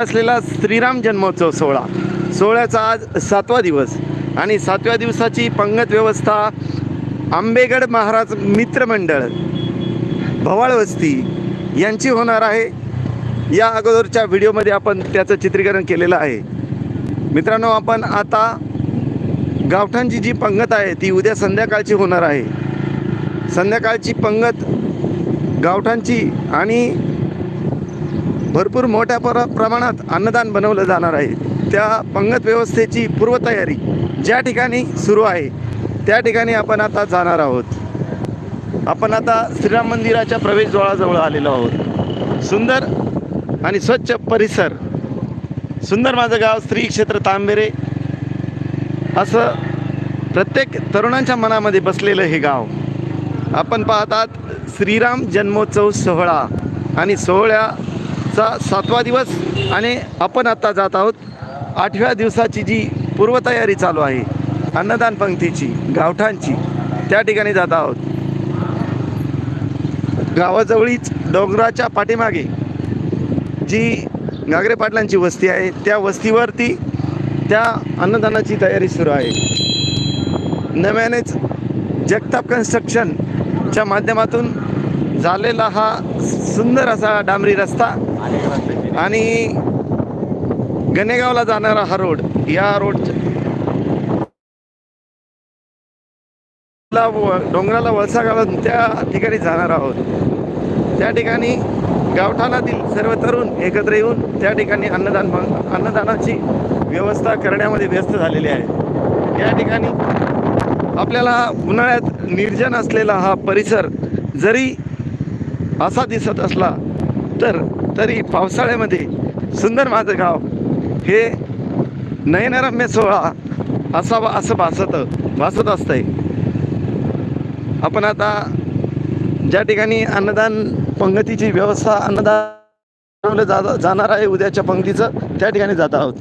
असलेला श्रीराम जन्मोत्सव सोहळा. सोहळ्याचा आज सातवा दिवस आणि सातव्या दिवसाची पंगत व्यवस्था आंबेगड महाराज मित्रमंडळ भवाळ वस्ती यांची होणार आहे. या अगोदरच्या व्हिडिओमध्ये आपण त्याचं चित्रीकरण केलेलं आहे. मित्रांनो आपण आता गावठांची जी पंगत आहे ती उद्या संध्याकाळची होणार आहे. संध्याकाळची पंगत गावठांची आणि भरपूर मोठ्या प्र प्रमाणात अन्नदान बनवलं जाणार आहे. त्या पंगत व्यवस्थेची पूर्वतयारी ज्या ठिकाणी सुरू आहे त्या ठिकाणी आपण आता जाणार आहोत. आपण आता श्रीराम मंदिराच्या प्रवेशद्वाराजवळ आलेलो आहोत. सुंदर आणि स्वच्छ परिसर. सुंदर माझं गाव श्री क्षेत्र तांबेरे. असं प्रत्येक तरुणांच्या मनामध्ये बसलेलं हे गाव. आपण पाहतात श्रीराम जन्मोत्सव सोहळा आणि सोहळ्या चा सातवा दिवस आणि आपण आता जात आहोत आठव्या दिवसाची जी पूर्वतयारी चालू आहे अन्नदान पंक्तीची गावठांची त्या ठिकाणी जात आहोत. गावाजवळीच डोंगराच्या पाठीमागे जी घागरे पाटलांची वस्ती आहे त्या वस्तीवरती त्या अन्नदानाची तयारी सुरू आहे. नव्यानेच जगताप कन्स्ट्रक्शनच्या माध्यमातून झालेला हा सुंदर असा डांबरी रस्ता आणि गणेगावला जाणारा हा रोड या रोड डोंगराला वळसा घालून त्या ठिकाणी जाणार आहोत. त्या ठिकाणी गावठाणातील सर्व तरुण एकत्र येऊन त्या ठिकाणी अन्नदान अन्नदानाची व्यवस्था करण्यामध्ये व्यस्त झालेली आहे या ठिकाणी आपल्याला उन्हाळ्यात निर्जन असलेला हा परिसर जरी असा दिसत असला तर तरी पावसाळ्यामध्ये सुंदर माझं गाव हे नयनरम्य सोहळा असावा असं भासत भासत असतंय. आपण आता ज्या ठिकाणी अन्नदान पंगतीची व्यवस्था अन्नदान जा जाणार आहे उद्याच्या पंक्तीचं त्या ठिकाणी जात आहोत.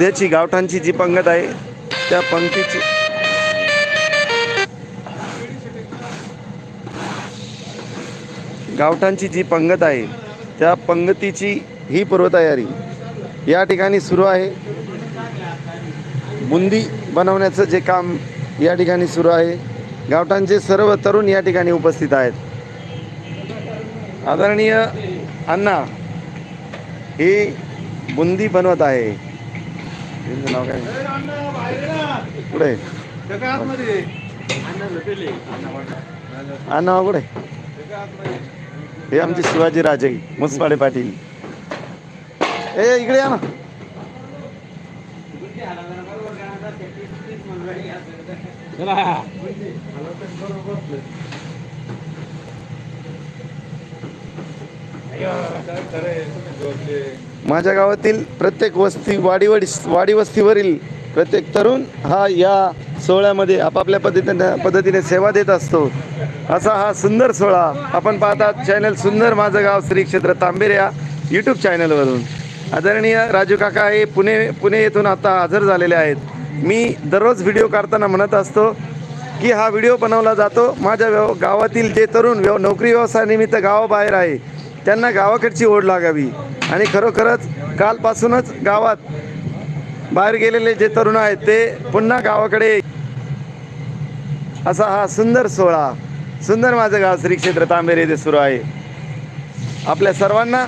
उद्याची गावठांची जी पंगत आहे त्या पंक्तीची गावठांची जी पंगत आहे त्या पंगतीची ही पूर्वतयारी या ठिकाणी सुरू आहे. बुंदी बनवण्याचं जे काम या ठिकाणी सुरू आहे. गावठांचे सर्व तरुण या ठिकाणी उपस्थित आहेत. आदरणीय अण्णा ही बुंदी बनवत आहे. त्यांचं नाव काय कुठे अण्णा कुठे हे आमचे शिवाजी राजे मुसपाडे पाटील ए इकडे या ना माझ्या गावातील प्रत्येक वस्ती वाडीवडी वाडी वस्तीवरील प्रत्येक तरुण हा या सोहळ्यामध्ये आपापल्या पद्धतीने पद्धतीने सेवा देत असतो. असा हा सुंदर सोहळा आपण पाहतात. चॅनल सुंदर माझं गाव श्री क्षेत्र तांबेरे या यूट्यूब चॅनलवरून आदरणीय राजू काका हे पुणे पुणे येथून आता हजर झालेले आहेत. मी दररोज व्हिडिओ काढताना म्हणत असतो की हा व्हिडिओ बनवला जातो. माझ्या व्यव गावातील जे तरुण व्यव नोकरी व्यवसायानिमित्त गावाबाहेर आहे त्यांना गावाकडची ओढ लागावी. आणि खरोखरच कालपासूनच गावात बाहेर गेलेले जे तरुण आहेत ते पुन्हा गावाकडे असा हा सुंदर सोहळा सुंदर माझं गाव श्री क्षेत्र तांबेरे येथे सुरू आहे. आपल्या सर्वांना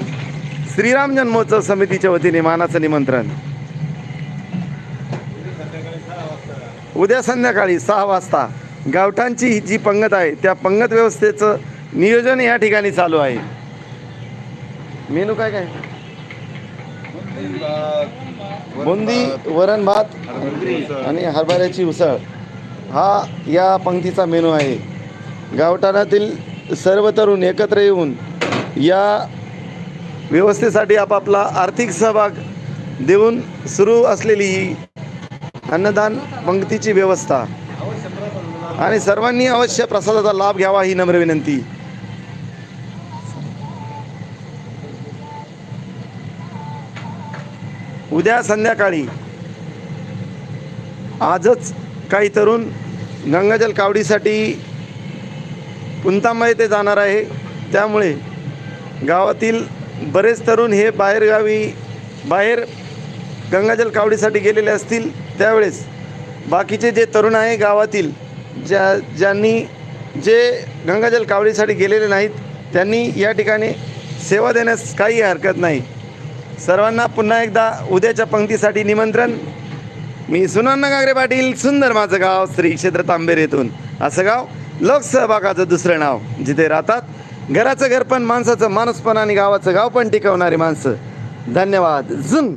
श्रीराम जन्मोत्सव समितीच्या वतीने मानाचं निमंत्रण. उद्या संध्याकाळी सहा वाजता गावठांची ही जी पंगत आहे त्या पंगत व्यवस्थेचं नियोजन या ठिकाणी चालू आहे. मेनू काय काय? बुंदी वरण भात आणि हरभऱ्याची उसळ. हा या पंक्तीचा मेनू आहे. गावठाणातील सर्व तरुण एकत्र येऊन या व्यवस्थेसाठी आपापला आर्थिक सहभाग देऊन सुरू असलेली ही अन्नदान पंक्तीची व्यवस्था. आणि सर्वांनी अवश्य प्रसादाचा लाभ घ्यावा ही नम्र विनंती. उद्या संध्याकाळी आजच काही तरुण गंगाजल कावडीसाठी पुंतांबा येथे जाणार आहे. त्यामुळे गावातील बरेच तरुण हे बाहेरगावी बाहेर गंगाजल कावडीसाठी गेलेले असतील त्यावेळेस बाकीचे जे तरुण आहे गावातील ज्या ज्यांनी जे गंगाजल कावडीसाठी गेलेले नाहीत त्यांनी या ठिकाणी सेवा देण्यास काही हरकत नाही. सर्वांना पुन्हा एकदा उद्याच्या पंक्तीसाठी निमंत्रण. मी सुनाना गागरे पाटील सुंदर माझं गाव श्री क्षेत्र तांबेर येथून. असं गाव लोकसहभागाचं दुसरं नाव जिथे राहतात घराचं घर पण माणसाचं माणूस पण आणि गावाचं गाव पण टिकवणारी माणसं. धन्यवाद. झुंग!